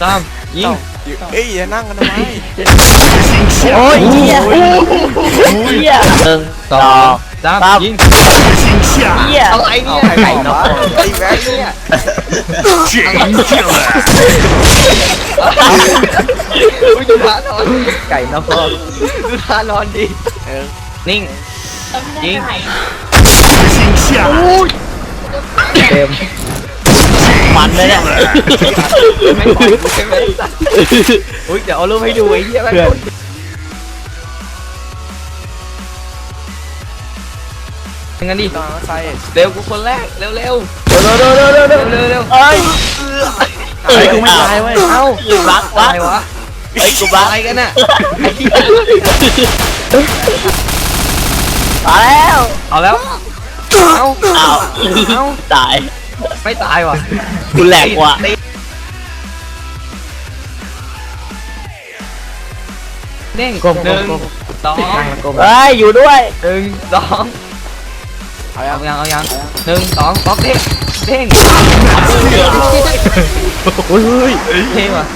สามยิงเอ้ยอย่านั่งกันทำไมโอ้ยเหี้ยเหี้ยหนึ่งสองสามสามยิงเหี้ยอะไรเนี่ยไก่นกไอ้แบงค์เนี่ยอุ้ยดูท่านอนไก่นกดูท่านอนดิเออนิ่งยิงเต็ม มันเลยเนี่ยไม่ปล่อยกูใช่ไหมสัตว์อุ้ยเดี๋ยวเอารูปให้ดูไอ้เหี้ยแม่งเพื่อนเป็นงั้นดิตอนใส่เร็วกูคนแรกเร็วเร็วเร็วเร็วเร็วเร็วเร็วเร็วเร็วเร็วเอ้ยไอ้กูไม่ตายเว้ยเอ้ากูบักวะอะไรวะเฮ้ยกูบักอะไรกันน่ะไอ้เหี้ยมาแล้วเอาแล้วเอ้าอ้าวเอ้าตาย ไม่ตายว่ะกูแหลกว่ะติดเด้งกลมหนึ่งกลมสองเฮ้ยอยู่ด้วยหนึ่งสองเอาเอายังยังเอายังหนึ่งสองบล็อกเด้งเด้งอุ้ยเท่ว่ะ